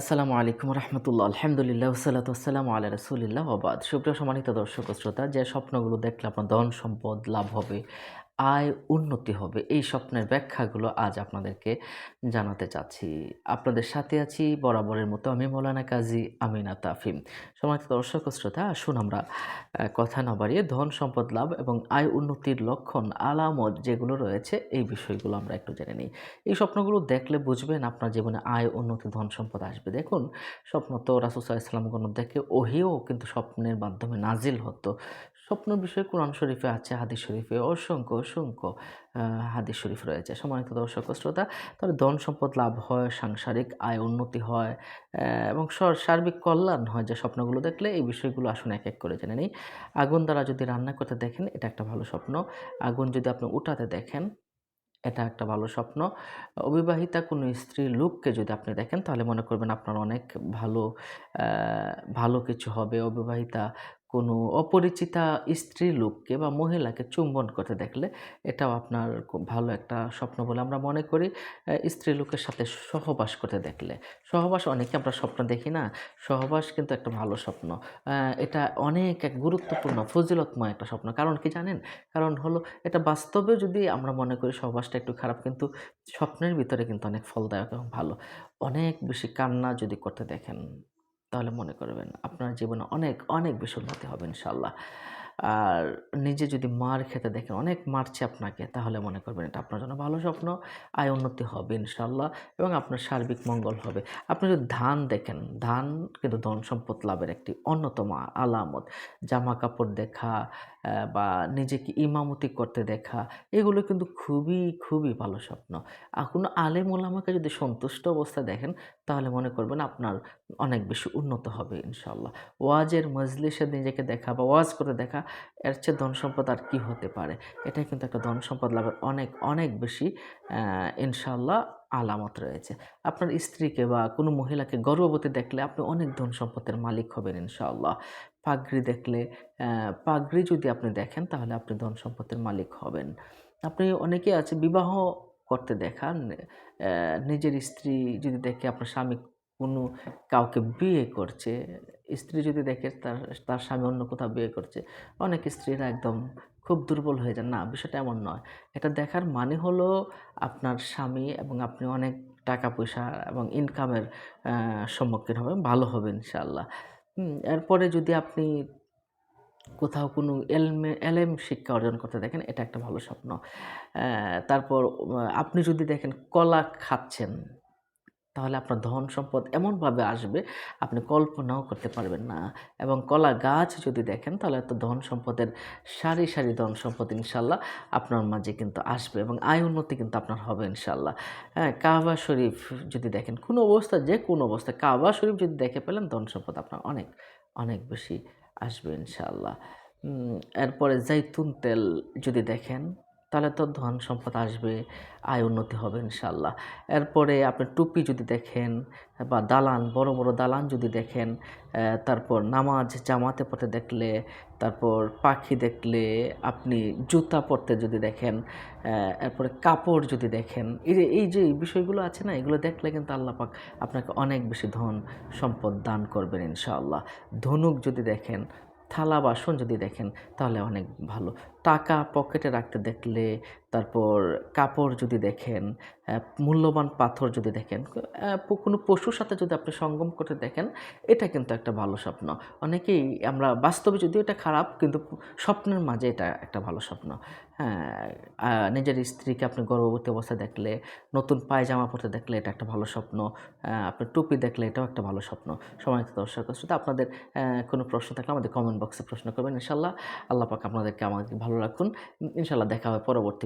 আসসালামু আলাইকুম রহমতুল্লাহ। আলহামদুলিল্লাহ সালাত আসসালামু আল্লাহ রসুলিল্লাহ আবাদ সুপ্রিয় সম্মানিত দর্শক শ্রোতা, যে স্বপ্নগুলো দেখলে আপনার ধন সম্পদ লাভ হবে আয় উন্নতি হবে। এই স্বপ্নের ব্যাখ্যাগুলো আজ আপনাদেরকে জানাতে চাচ্ছি। আপনাদের সাথে আছি বরাবরের মতো আমি মৌলানা কাজী আমিনা তাফিম। সম্মানিত দর্শক শ্রোতা, আসুন আমরা কথা না বাড়িয়ে ধন সম্পদ লাভ এবং আয় উন্নতির লক্ষণ, আলামত যেগুলো রয়েছে এই বিষয়গুলো আমরা একটু জেনে নিই। এই স্বপ্নগুলো দেখলে বুঝবেন আপনার জীবনে আয়, উন্নতি, ধন সম্পদ আসবে। দেখুন, স্বপ্ন তো রাসুসাহ ইসলামগণ দেখে ওহিও কিন্তু স্বপ্নের মাধ্যমে নাজিল হতো। স্বপ্ন বিষয়ে কোরআন শরীফে আছে, হাদিস শরীফে অসংখ্য অসংখ্য হাদিস শরীফ রয়েছে। সম্মানিত দর্শক শ্রোতা তাহলে ধন সম্পদ লাভ হয়, সাংসারিক আয় উন্নতি হয় এবং সার্বিক কল্যাণ হয় যে স্বপ্নগুলো দেখলে, এই বিষয়গুলো আসুন এক এক করে জেনে নিই। আগুন দ্বারা যদি রান্না করতে দেখেন, এটা একটা ভালো স্বপ্ন। আগুন যদি আপনি উঠাতে দেখেন, এটা একটা ভালো স্বপ্ন। অবিবাহিতা কোনো স্ত্রী লোককে যদি আপনি দেখেন, তাহলে মনে করবেন আপনার অনেক ভালো ভালো কিছু হবে। অবিবাহিতা কোনো অপরিচিতা স্ত্রী লোককে বা মহিলাকে চুম্বন করতে দেখলে এটাও আপনার খুব ভালো একটা স্বপ্ন বলে আমরা মনে করি। স্ত্রী লোকের সাথে সহবাস করতে দেখলে। সহবাস অনেকে আমরা স্বপ্ন দেখি না? সহবাস কিন্তু একটা ভালো স্বপ্ন। এটা অনেক এক গুরুত্বপূর্ণ, ফজিলতময় একটা স্বপ্ন। কারণ কি জানেন? কারণ হলো এটা বাস্তবে যদি আমরা মনে করি সহবাসটা একটু খারাপ, কিন্তু স্বপ্নের ভিতরে কিন্তু অনেক ফলদায়ক এবং ভালো। অনেক বেশি কান্না যদি করতে দেখেন। তাহলে মনে করবেন আপনার জীবনে অনেক অনেক বেশি উন্নতি হবে ইনশাল্লাহ আর নিজে যদি মার খেতে দেখেন, অনেক মারছে আপনাকে, তাহলে মনে করবেন এটা আপনার জন্য ভালো স্বপ্ন। আয় উন্নতি হবে ইনশাল্লাহ এবং আপনার সার্বিক মঙ্গল হবে। আপনি যদি ধান দেখেন, ধান কিন্তু ধন সম্পদ লাভের একটি অন্যতম আলামত। জামা কাপড় দেখা বা নিজেকে ইমামতি করতে দেখা, এগুলো কিন্তু খুবই খুবই ভালো স্বপ্ন। আর কোনো আলেম ওলামাকে যদি সন্তুষ্ট অবস্থায় দেখেন, তাহলে মনে করবেন আপনার অনেক বেশি উন্নত হবে ইনশাল্লাহ ওয়াজের মজলিসে নিজেকে দেখা বা ওয়াজ করে দেখা এর চেয়ে ধন সম্পদ আর কী হতে পারে? এটাই কিন্তু একটা ধন সম্পদ লাভের অনেক অনেক বেশি ইনশাল্লাহ আলামত রয়েছে। আপনার স্ত্রীকে বা কোনো মহিলাকে গর্ভবতী দেখলে আপনি অনেক ধন সম্পদের মালিক হবেন ইনশাআল্লাহ। পাগড়ি দেখলে পাগড়ি যদি আপনি দেখেন তাহলে আপনি ধন সম্পদের মালিক হবেন। আপনি অনেকে আছে বিবাহ করতে দেখান নিজের স্ত্রী যদি দেখে আপনার স্বামী কোনো কাউকে বিয়ে করছে, স্ত্রী যদি দেখে তার তার স্বামী অন্য কোথাও বিয়ে করছে, অনেক স্ত্রীরা একদম খুব দুর্বল হয়ে যান। না, বিষয়টা এমন নয়। এটা দেখার মানে হলো আপনার স্বামী এবং আপনি অনেক টাকা পয়সা এবং ইনকামের সম্মুখীন হবেন, ভালো হবে ইনশাল্লাহ এরপরে যদি আপনি কোথাও কোনো এলমে এলএম শিক্ষা অর্জন করতে দেখেন, এটা একটা ভালো স্বপ্ন। তারপর আপনি যদি দেখেন কলা খাচ্ছেন তাহলে আপনার ধন সম্পদ এমনভাবে আসবে, আপনি কল্পনাও করতে পারবেন না। এবং কলা গাছ যদি দেখেন, তাহলে তো ধন সম্পদের, সারি সারি ধন সম্পদ ইনশাল্লাহ আপনার মাঝে কিন্তু আসবে এবং আয় উন্নতি কিন্তু আপনার হবে ইনশাল্লাহ। হ্যাঁ কাবা শরীফ যদি দেখেন, কোনো অবস্থা, যে কোনো অবস্থা, কাবা শরীফ যদি দেখে পেলেন, ধন সম্পদ আপনার অনেক অনেক বেশি আসবে ইনশাল্লাহ। এরপরে জাইতুন তেল যদি দেখেন তাহলে তো ধন সম্পদ আসবে, আয় উন্নতি হবে ইনশাল্লাহ এরপরে আপনি টুপি যদি দেখেন বা দালান, বড় বড় দালান যদি দেখেন তারপর নামাজ জামাতে পড়তে দেখলে, তারপর পাখি দেখলে আপনি জুতা পরতে যদি দেখেন এরপরে কাপড় যদি দেখেন, এই যে এই যে বিষয়গুলো আছে না, এগুলো দেখলে কিন্তু আল্লাহ পাক আপনাকে অনেক বেশি ধন সম্পদ দান করবেন ইনশাআল্লাহ। ধনুক যদি দেখেন, থালা বাসন যদি দেখেন, তাহলে অনেক ভালো। টাকা পকেটে রাখতে দেখলে তারপর কাপড় যদি দেখেন মূল্যবান পাথর যদি দেখেন কোনো পশুর সাথে যদি আপনি সঙ্গম করতে দেখেন এটা কিন্তু একটা ভালো স্বপ্ন। অনেকেই আমরা বাস্তবে যদিও এটা খারাপ কিন্তু স্বপ্নের মাঝে এটা একটা ভালো স্বপ্ন। হ্যাঁ নিজের স্ত্রীকে আপনি গর্ভবতী অবস্থায় দেখলে নতুন পায়জামা পরতে দেখলে এটা একটা ভালো স্বপ্ন আহ, আপনার টুপি দেখলে এটাও একটা ভালো স্বপ্ন। সময় দর্শক শ্রোতা আপনাদের কোনো প্রশ্ন থাকলে আমাদের কমেন্ট বক্সে প্রশ্ন করবেন ইনশাল্লাহ আল্লাহ পাক আপনাদেরকে আমাকে ভালো রাখুন। ইনশাল্লাহ দেখা হবে পরবর্তী